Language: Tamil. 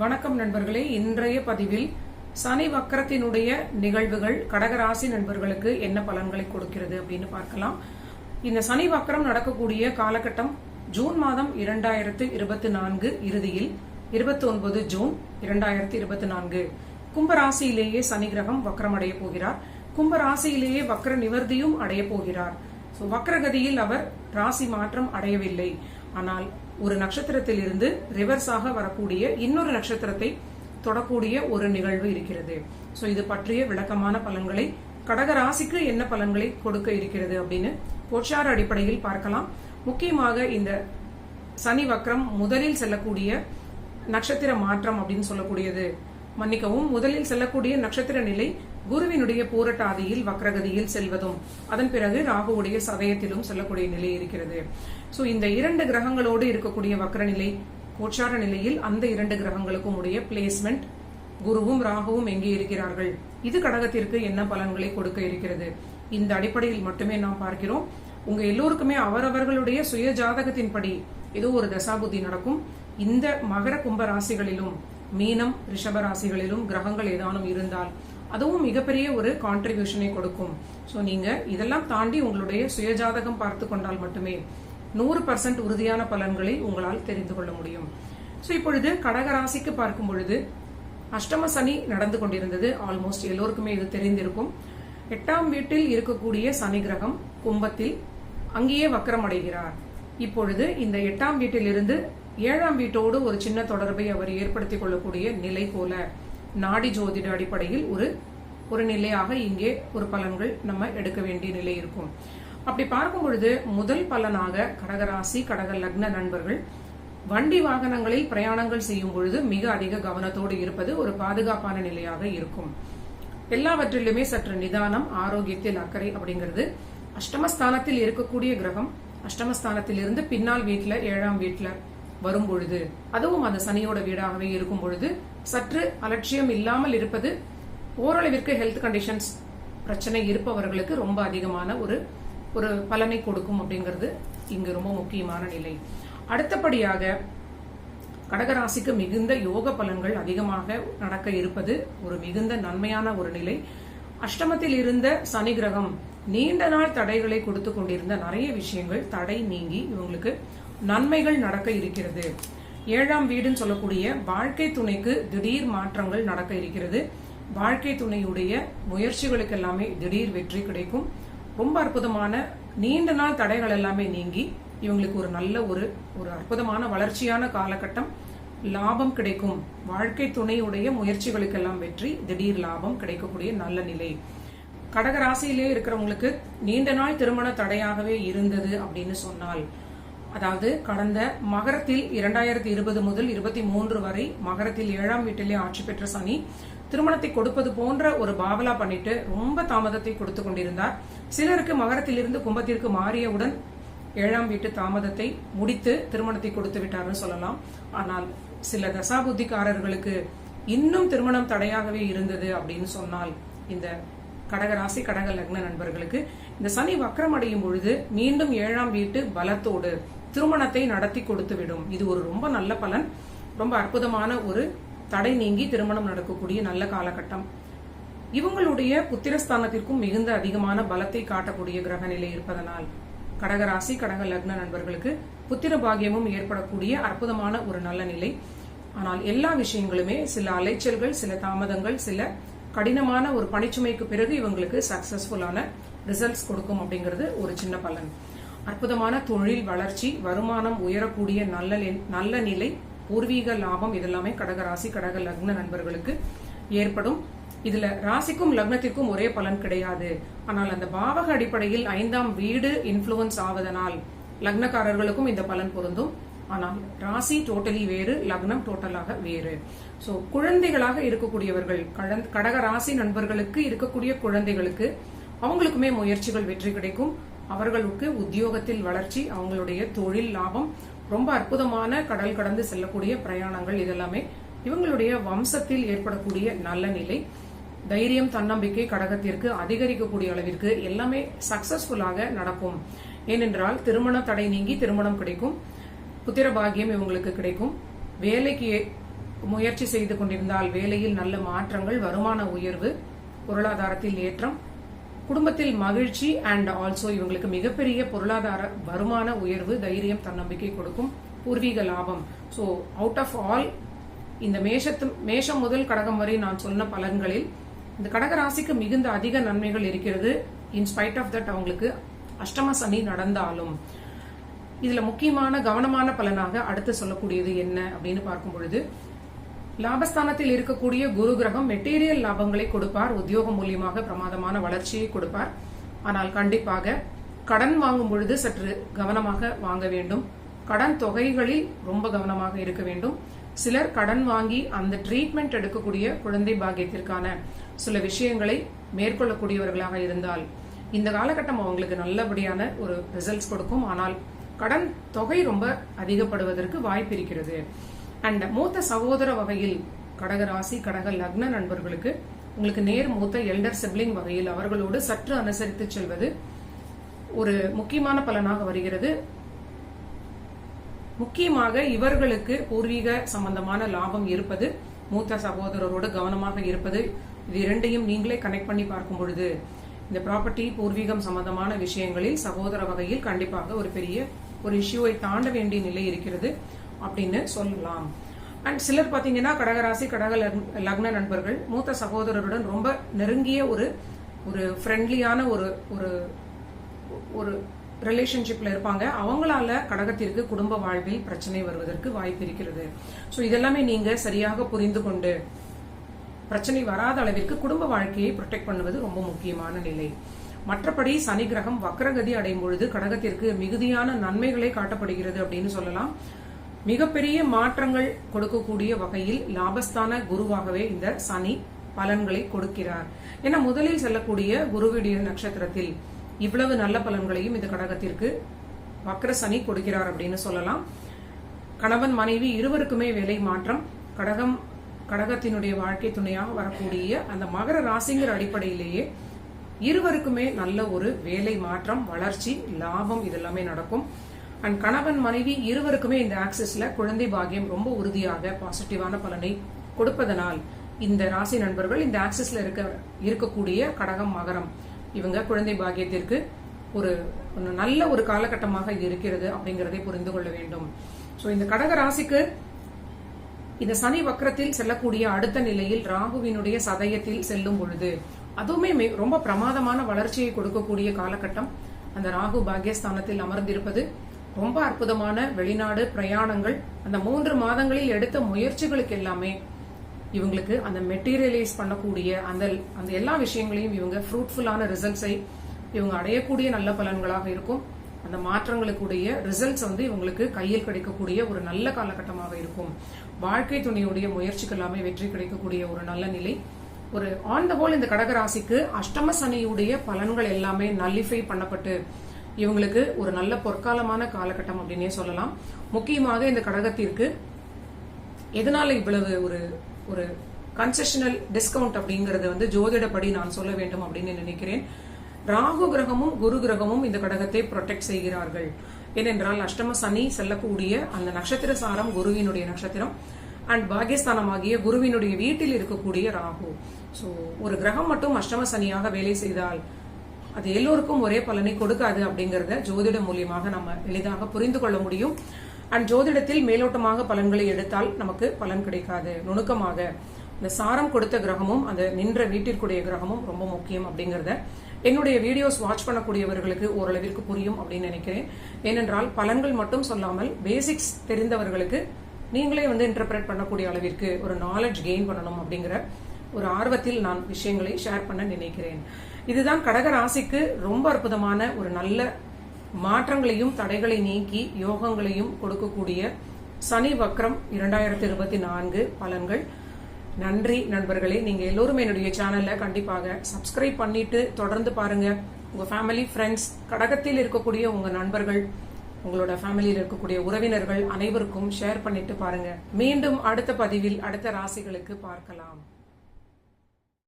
வணக்கம் நண்பர்களே. இன்றைய பதிவில் சனி வக்கரத்தினுடைய நிகழ்வுகள் கடகராசி நண்பர்களுக்கு என்ன பலன்களை கொடுக்கிறது அப்படின்னு பார்க்கலாம். இந்த சனி வக்கரம் நடக்கக்கூடிய காலகட்டம் ஜூன் மாதம் இரண்டாயிரத்து இருபத்தி நான்கு இறுதியில் இருபத்தி ஒன்பது ஜூன் இரண்டாயிரத்து இருபத்தி நான்கு. கும்பராசியிலேயே சனி கிரகம் வக்கரம் அடைய போகிறார். கும்பராசியிலேயே வக்கர நிவர்த்தியும் அடைய போகிறார். வக்கரகதியில் அவர் ராசி மாற்றம் அடையவில்லை. ஆனால் ஒரு நட்சத்திரத்தில் இருந்து ரிவர்ஸாக வரக்கூடிய இன்னொரு நட்சத்திரத்தை தொடக்கூடிய ஒரு நிகழ்வு இருக்கிறது. சோ இது பற்றிய விளக்கமான பலன்களை கடக ராசிக்கு என்ன பலன்களை கொடுக்க இருக்கிறது அப்படின்னு கோச்சார அடிப்படையில் பார்க்கலாம். முக்கியமாக இந்த சனி வக்ரம் முதலில் செல்லக்கூடிய நட்சத்திர மாற்றம் அப்படின்னு சொல்லக்கூடியது. மன்னிக்கவும் முதலில் செல்லக்கூடிய நட்சத்திர நிலை குருவினுடைய பூரட்டாதியில் வக்ரகதியில் செல்வதும் அதன் பிறகு ராகுவுடைய சதயத்திலும் செல்லக்கூடிய நிலை இருக்கிறது. சோ இந்த இரண்டு கிரகங்களோடு இருக்கக்கூடிய வக்ர நிலை கோச்சார நிலையில் அந்த இரண்டு கிரகங்களுக்கும் உடைய பிளேஸ்மெண்ட் குருவும் ராகுவும் எங்கே இருக்கிறார்கள்? இது கடகத்திற்கு என்ன பலன்களை கொடுக்க இருக்கிறது? இந்த அடிப்படையில் மட்டுமே நாம் பார்க்கிறோம். உங்க எல்லோருக்குமே அவரவர்களுடைய சுய ஜாதகத்தின்படி ஏதோ ஒரு தசாபுத்தி நடக்கும். இந்த மகர கும்ப ராசிகளிலும் மீனம் ரிஷப ராசிகளிலும் கிரகங்கள் ஏதானும் இருந்தால் அதுவும் மிகப்பெரிய ஒரு கான்ட்ரிபியூஷனை கொடுக்கும். ஸோ நீங்க இதெல்லாம் தாண்டி உங்களுடைய சுயஜாதகம் பார்த்து கொண்டால் மட்டுமே நூறு பர்சன்ட் உறுதியான பலன்களை உங்களால் தெரிந்து கொள்ள முடியும். ஸோ இப்பொழுது கடகராசிக்கு பார்க்கும் பொழுது அஷ்டம சனி நடந்து கொண்டிருந்தது. ஆல்மோஸ்ட் எல்லோருக்குமே இது தெரிந்திருக்கும். எட்டாம் வீட்டில் இருக்கக்கூடிய சனி கிரகம் கும்பத்தில் அங்கேயே வக்கரம் அடைகிறார். இப்பொழுது இந்த எட்டாம் வீட்டிலிருந்து ஏழாம் வீட்டோடு ஒரு சின்ன தொடர்பை அவர் ஏற்படுத்திக் கொள்ளக்கூடிய நிலை போல. நாடி ஜோதிட அடிப்படையில் ஒரு ஒரு நிலையாக இங்கே ஒரு பலன்கள் நம்ம எடுக்க வேண்டிய நிலை இருக்கும். அப்படி பார்க்கும் பொழுது முதல் பலனாக கடகராசி கடக லக்ன நண்பர்கள் வண்டி வாகனங்களில் பிரயாணங்கள் செய்யும் பொழுது மிக அதிக கவனத்தோடு இருப்பது ஒரு பாதுகாப்பான நிலையாக இருக்கும். எல்லாவற்றிலுமே சற்று நிதானம் ஆரோக்கியத்தில் அக்கறை அப்படிங்கிறது அஷ்டமஸ்தானத்தில் இருக்கக்கூடிய கிரகம். அஷ்டமஸ்தானத்தில் இருந்து பின்னால் வீட்டில் ஏழாம் வீட்டுல வரும் பொழுது அதுவும் அந்த சனியோட வீடாகவே இருக்கும் பொழுது சற்று அலட்சியம் இல்லாமல் இருப்பது ஓரளவிற்கு ஹெல்த் கண்டிஷன்ஸ் பிரச்சனை இருப்பவர்களுக்கு ரொம்ப அதிகமான ஒரு ஒரு பலனை கொடுக்கும் அப்படிங்கிறது இங்கு ரொம்ப முக்கியமான நிலை. அடுத்தபடியாக கடகராசிக்கு மிகுந்த யோக பலன்கள் அதிகமாக நடக்க இருப்பது ஒரு மிகுந்த நன்மையான ஒரு நிலை. அஷ்டமத்தில் இருந்த சனி கிரகம் நீண்ட நாள் தடைகளை கொடுத்து கொண்டிருந்த நிறைய விஷயங்கள் தடை நீங்கி இவங்களுக்கு நன்மைகள் நடக்க இருக்கிறது. ஏழாம் வீடுன்னு சொல்லக்கூடிய வாழ்க்கை துணைக்கு திடீர் மாற்றங்கள் நடக்க இருக்கிறது. வாழ்க்கை துணையுடைய முயற்சிகளுக்கு எல்லாமே திடீர் வெற்றி கிடைக்கும். ரொம்ப அற்புதமான நீண்ட நாள் தடைகள் எல்லாமே நீங்கி இவங்களுக்கு ஒரு நல்ல ஒரு ஒரு அற்புதமான வளர்ச்சியான காலகட்டம். லாபம் கிடைக்கும். வாழ்க்கை துணையுடைய முயற்சிகளுக்கெல்லாம் வெற்றி திடீர் லாபம் கிடைக்கக்கூடிய நல்ல நிலை. கடக ராசியிலே இருக்கிறவங்களுக்கு நீண்ட நாள் திருமண தடையாகவே இருந்தது அப்படின்னு சொன்னால் அதாவது கடந்த மகரத்தில் இரண்டாயிரத்தி இருபது முதல் இருபத்தி மூன்று வரை மகரத்தில் ஏழாம் வீட்டிலே ஆட்சி பெற்ற சனி திருமணத்தை கொடுப்பது போன்ற ஒரு பாவலா பண்ணிட்டு ரொம்ப தாமதத்தை கொடுத்து கொண்டிருந்தார். சிலருக்கு மகரத்திலிருந்து கும்பத்திற்கு மாறியவுடன் ஏழாம் வீட்டு தாமதத்தை முடித்து திருமணத்தை கொடுத்து விட்டார்னு சொல்லலாம். ஆனால் சில தசாபுத்திக்காரர்களுக்கு இன்னும் திருமணம் தடையாகவே இருந்தது அப்படின்னு சொன்னால் இந்த கடகராசி கடக லக்ன நண்பர்களுக்கு இந்த சனி வக்கரம் அடையும் பொழுது மீண்டும் ஏழாம் வீட்டு பலத்தோடு திருமணத்தை நடத்தி கொடுத்து விடும் இது ஒரு ரொம்ப நல்ல பலன். ரொம்ப அற்புதமான ஒரு தடை நீங்கி திருமணம் நடக்கக்கூடிய நல்ல காலகட்டம். இவங்களுடைய புத்திரஸ்தானத்திற்கும் மிகுந்த அதிகமான பலத்தை காட்டக்கூடிய கிரக நிலை இருப்பதனால் கடகராசி கடக லக்ன நண்பர்களுக்கு புத்திர பாகியமும் ஏற்படக்கூடிய அற்புதமான ஒரு நல்ல நிலை. ஆனால் எல்லா விஷயங்களுமே சில அலைச்சல்கள் சில தாமதங்கள் சில கடினமான ஒரு பணிச்சுமைக்கு பிறகு இவங்களுக்கு சக்சஸ்ஃபுல்லான ரிசல்ட்ஸ் கொடுக்கும் அப்படிங்கிறது ஒரு சின்ன பலன். அற்புதமான தொழில் வளர்ச்சி வருமானம் உயரக்கூடிய நல்ல நல்ல நிலை பூர்வீக லாபம் இதெல்லாமே கடக ராசி கடக லக்ன நண்பர்களுக்கு ஏற்படும். இதுல ராசிக்கும் லக்னத்திற்கும் ஒரே பலன் கிடையாது. ஆனால் அந்த பாவக அடிப்படையில் ஐந்தாம் வீடு இன்ஃப்ளூயன்ஸ் ஆவதனால் லக்னக்காரர்களுக்கும் இந்த பலன் பொருந்தும். ஆனால் ராசி டோட்டலி வேறு லக்னம் டோட்டலாக வேறு. சோ குழந்தைகளாக இருக்கக்கூடியவர்கள் கடக ராசி நண்பர்களுக்கு இருக்கக்கூடிய குழந்தைகளுக்கு அவங்களுக்குமே முயற்சிகள் வெற்றி கிடைக்கும். அவர்களுக்கு உத்தியோகத்தில் வளர்ச்சி அவங்களுடைய தொழில் லாபம் ரொம்ப அற்புதமான கடல் கடந்து செல்லக்கூடிய பிரயாணங்கள் இதெல்லாமே இவங்களுடைய வம்சத்தில் ஏற்படக்கூடிய நல்ல நிலை. தைரியம் தன்னம்பிக்கை கடகத்திற்கு அதிகரிக்கக்கூடிய அளவிற்கு எல்லாமே சக்சஸ்ஃபுல்லாக நடக்கும். ஏனென்றால் திருமண தடை நீங்கி திருமணம் கிடைக்கும் புத்திரபாகியம் இவங்களுக்கு கிடைக்கும். வேலைக்கு முயற்சி செய்து கொண்டிருந்தால் வேலையில் நல்ல மாற்றங்கள் வருமான உயர்வு பொருளாதாரத்தில் ஏற்றம் குடும்பத்தில் மகிழ்ச்சி அண்ட் ஆல்சோ இவங்களுக்கு மிகப்பெரிய பொருளாதார வருமான உயர்வு தைரியம் தன்னம்பிக்கை கொடுக்கும் பூர்வீக லாபம். ஸோ அவுட் ஆஃப் ஆல் இந்த மேஷத்து மேஷம் முதல் கடகம் வரை நான் சொன்ன பலன்களில் இந்த கடக ராசிக்கு மிகுந்த அதிக நன்மைகள் இருக்கிறது. இன் ஸ்பைட் ஆஃப் தட் அவங்களுக்கு அஷ்டம சனி நடந்தாலும். இதுல முக்கியமான கவனமான பலனாக அடுத்து சொல்லக்கூடியது என்ன அப்படின்னு பார்க்கும் பொழுது லாபஸ்தானத்தில் இருக்கக்கூடிய குரு கிரகம் மெட்டீரியல் லாபங்களை கொடுப்பார். உத்தியோகம் மூலியமாக பிரமாதமான வளர்ச்சியை கொடுப்பார். ஆனால் கண்டிப்பாக கடன் வாங்கும் பொழுது சற்று கவனமாக வாங்க வேண்டும். கடன் தொகைகளில் ரொம்ப கவனமாக இருக்க வேண்டும். சிலர் கடன் வாங்கி அந்த ட்ரீட்மெண்ட் எடுக்கக்கூடிய குழந்தை பாக்கியத்திற்கான சில விஷயங்களை மேற்கொள்ளக்கூடியவர்களாக இருந்தால் இந்த காலகட்டம் அவங்களுக்கு நல்லபடியான ஒரு ரிசல்ட்ஸ் கொடுக்கும். ஆனால் கடன் தொகை ரொம்ப அதிகப்படுவதற்கு வாய்ப்பு இருக்கிறது. அண்ட் மூத்த சகோதர வகையில் கடக ராசி கடக லக்ன நண்பர்களுக்கு உங்களுக்கு நேர் மூத்த எல்டர் சிப்ளிங் வகையில் அவர்களோடு சற்று அனுசரித்து செல்வது ஒரு முக்கியமான பலனாக வருகிறது. முக்கியமாக இவர்களுக்கு பூர்வீக சம்பந்தமான லாபம் இருப்பது மூத்த சகோதரரோடு கவனமாக இருப்பது இது இரண்டையும் நீங்களே கனெக்ட் பண்ணி பார்க்கும் பொழுது இந்த ப்ராப்பர்ட்டி பூர்வீகம் சம்பந்தமான விஷயங்களில் சகோதர வகையில் கண்டிப்பாக ஒரு பெரிய ஒரு இஷ்யூவை தாண்ட வேண்டிய நிலை இருக்கிறது. அப்படின்னு சொல்லலாம். அண்ட் சிலர் பார்த்தீங்கன்னா கடகராசி கடக லக்ன- லக்ன நண்பர்கள் மூத்த சகோதரருடன் ரொம்ப நெருங்கிய ஒரு ஒரு ஃப்ரெண்ட்லியான ஒரு ஒரு ஒரு ரிலேஷன்ஷிப்ல இருப்பாங்க. அவங்களால கடகத்திற்கு குடும்ப வாழ்வில் பிரச்சனை வருவதற்கு வாய்ப்பு இருக்கிறது. ஸோ இதெல்லாமே நீங்க சரியாக புரிந்து கொண்டு பிரச்சனை வராத அளவிற்கு குடும்ப வாழ்க்கையை ப்ரொடெக்ட் பண்ணுவது ரொம்ப முக்கியமான நிலை. மற்றபடி சனி கிரகம் வக்ரகதி அடையும் பொழுது கடகத்திற்கு மிகுதியான நன்மைகளை காட்டப்படுகிறது அப்படின்னு சொல்லலாம். மிகப்பெரிய மாற்றங்கள் கொடுக்கக்கூடிய வகையில் லாபஸ்தான குருவாகவே இந்த சனி பலன்களை கொடுக்கிறார். ஏன்னா முதலில் செல்லக்கூடிய குருவிடைய நட்சத்திரத்தில் இவ்வளவு நல்ல பலன்களையும் இந்த கடகத்திற்கு வக்ர சனி கொடுக்கிறார் அப்படின்னு சொல்லலாம். கணவன் மனைவி இருவருக்குமே வேலை மாற்றம் கடகம் கடகத்தினுடைய வாழ்க்கை துணையாக வரக்கூடிய அந்த மகர ராசிங்கிற அடிப்படையிலேயே இருவருக்குமே நல்ல ஒரு வேலை மாற்றம் வளர்ச்சி லாபம் இதெல்லாமே நடக்கும். அண்ட் கணவன் மனைவி இருவருக்குமே இந்த ஆக்சிஸ்ல குழந்தை பாக்கியம் ரொம்ப உறுதியாக பாசிட்டிவான பலனை கொடுப்பதனால் இந்த ராசி நண்பர்கள் இந்த ஆக்சிஸ்ல இருக்க இருக்கக்கூடிய கடகம் மகரம் இவங்க குழந்தை பாக்கியத்திற்கு ஒரு நல்ல ஒரு காலகட்டமாக இது இருக்கிறது அப்படிங்கறதை புரிந்து கொள்ள வேண்டும். ஸோ இந்த கடக ராசிக்கு இந்த சனி வக்கரத்தில் செல்லக்கூடிய அடுத்த நிலையில் ராகுவினுடைய சதயத்தில் செல்லும் பொழுது அதுவுமே ரொம்ப பிரமாதமான வளர்ச்சியை கொடுக்கக்கூடிய காலகட்டம். அந்த ராகு பாக்கியஸ்தானத்தில் அமர்ந்திருப்பது ரொம்ப அற்புதமான வெளிநாடு பிரயாணங்கள். அந்த மூன்று மாதங்களில் எடுத்த முயற்சிகளுக்கு எல்லாமே இவங்களுக்கு அந்த மெட்டீரியலைஸ் பண்ணக்கூடிய அந்த அந்த எல்லா விஷயங்களையும் இவங்க ஃப்ரூட்ஃபுல்லான ரிசல்ட்ஸை இவங்க அடையக்கூடிய நல்ல பலன்களாக இருக்கும். அந்த மாற்றங்களுக்குடைய ரிசல்ட்ஸ் வந்து இவங்களுக்கு கையில் கிடைக்கக்கூடிய ஒரு நல்ல காலகட்டமாக இருக்கும். வாழ்க்கை துணையுடைய முயற்சிக்கு எல்லாமே வெற்றி கிடைக்கக்கூடிய ஒரு நல்ல நிலை. ஒரு ஆன் த ஹோல் இந்த கடகராசிக்கு அஷ்டம சனியுடைய பலன்கள் எல்லாமே நல்லிஃபை பண்ணப்பட்டு இவங்களுக்கு ஒரு நல்ல பொற்காலமான காலகட்டம் அப்படின்னே சொல்லலாம். முக்கியமாக இந்த கடகத்திற்கு எதனால இவ்வளவு ஒரு ஒரு கன்செஷனல் டிஸ்கவுண்ட் அப்படிங்கறது வந்து ஜோதிடப்படி நான் சொல்ல வேண்டும் அப்படின்னு நினைக்கிறேன். ராகு கிரகமும் குரு கிரகமும் இந்த கடகத்தை ப்ரொடெக்ட் செய்கிறார்கள். ஏனென்றால் அஷ்டம சனி செல்லக்கூடிய அந்த நட்சத்திர சாரம் குருவினுடைய நட்சத்திரம். அண்ட் பாகியஸ்தானமாகிய குருவினுடைய வீட்டில் இருக்கக்கூடிய ராகு. ஸோ ஒரு கிரகம் மட்டும் அஷ்டம சனியாக வேலை செய்தால் அது எல்லோருக்கும் ஒரே பலனை கொடுக்காது அப்படிங்கறத ஜோதிடம் மூலியமாக நம்ம எளிதாக புரிந்து கொள்ள முடியும். அண்ட் ஜோதிடத்தில் மேலோட்டமாக பலன்களை எடுத்தால் நமக்கு பலன் கிடைக்காது. நுணுக்கமாக இந்த சாரம் கொடுத்த கிரகமும் அந்த நின்ற வீட்டிற்குடைய கிரகமும் ரொம்ப முக்கியம் அப்படிங்கறத என்னுடைய வீடியோஸ் வாட்ச் பண்ணக்கூடியவர்களுக்கு ஓரளவிற்கு புரியும் அப்படின்னு நினைக்கிறேன். ஏனென்றால் பலன்கள் மட்டும் சொல்லாமல் பேசிக்ஸ் தெரிந்தவர்களுக்கு நீங்களே வந்து இன்டர்பிரேட் பண்ணக்கூடிய அளவிற்கு ஒரு நாலேஜ் கெயின் பண்ணணும் அப்படிங்கிற ஒரு ஆர்வத்தில் நான் விஷயங்களை ஷேர் பண்ண நினைக்கிறேன். இதுதான் கடக ராசிக்கு ரொம்ப அற்புதமான ஒரு நல்ல மாற்றங்களையும் தடைகளை நீக்கி யோகங்களையும் கொடுக்கக்கூடிய சனி வக்ரம் இரண்டாயிரத்தி இருபத்தி நான்கு பலன்கள். நன்றி நண்பர்களே. நீங்க எல்லோரும் என்னுடைய சேனல்ல கண்டிப்பாக சப்ஸ்கிரைப் பண்ணிட்டு தொடர்ந்து பாருங்க. உங்க ஃபேமிலி ஃப்ரெண்ட்ஸ் கடகத்தில் இருக்கக்கூடிய உங்க நண்பர்கள் உங்களோட ஃபேமிலியில் இருக்கக்கூடிய உறவினர்கள் அனைவருக்கும் ஷேர் பண்ணிட்டு பாருங்க. மீண்டும் அடுத்த பதிவில் அடுத்த ராசிகளுக்கு பார்க்கலாம்.